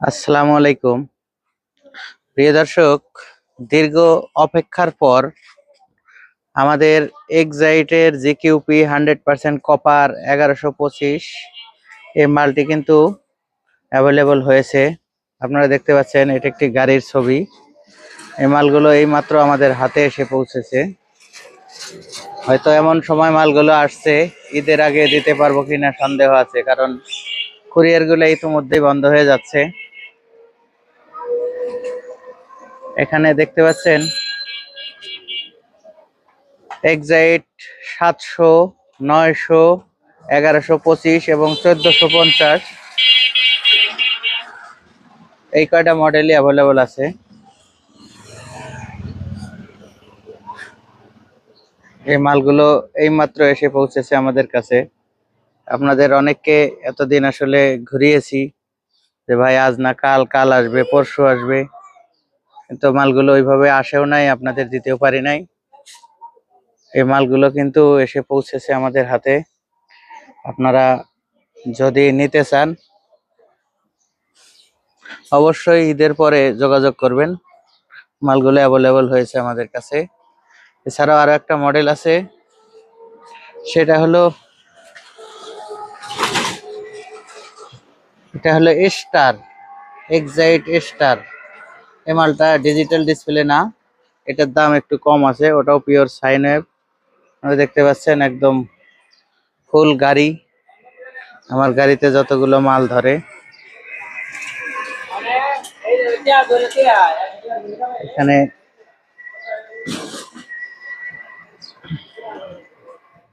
আসসালামু আলাইকুম। প্রিয় দর্শক, দীর্ঘ অপেক্ষার পর আমাদের এক্সাইটের জিকিউপি হান্ড্রেড পার্সেন্ট কপার এগারোশো পঁচিশ এই মালটি কিন্তু অ্যাভেলেবল হয়েছে। আপনারা দেখতে পাচ্ছেন, এটা একটি গাড়ির ছবি। এই মালগুলো এইমাত্র আমাদের হাতে এসে পৌঁছেছে। হয়তো এমন সময় মালগুলো আসছে, ঈদের আগে দিতে পারব কিনা সন্দেহ আছে, কারণ কুরিয়ারগুলো ইতিমধ্যেই বন্ধ হয়ে যাচ্ছে। এখানে দেখতে পাচ্ছেন এক্সাইট সাতশো, নয়শো, এগারোশো পঁচিশ এবং চোদ্দশো পঞ্চাশ। এই কয়টা মডেলই অ্যাভেলেবল আছে? এই মালগুলো এইমাত্র এসে পৌঁছেছে আমাদের কাছে। আপনাদের অনেককে এতদিন আসলে ঘুরিয়েছি যে ভাই, আজ না কাল কাল আসবে, পরশু আসবে। কিন্তু মালগুলো ওইভাবে আসেও নাই, আপনাদের দিতেও পারি নাই। এই মালগুলো কিন্তু এসে পৌঁছেছে আমাদের হাতে। আপনারা যদি নিতে চান, অবশ্যই ঈদের পরে যোগাযোগ করবেন। মালগুলো অ্যাভেলেবল হয়েছে আমাদের কাছে। এছাড়াও আরও একটা মডেল আছে। সেটা হলো, এটা হলো স্টার এক্সাইট স্টার এই মালটা ডিজিটাল ডিসপ্লে না। এটার দাম একটু কম আছে, ওটাও পিওর সাইন ওয়েব দেখতে পাচ্ছেন একদম ফুল গাড়ি। আমার গাড়িতে যতগুলো মাল ধরে। এখানে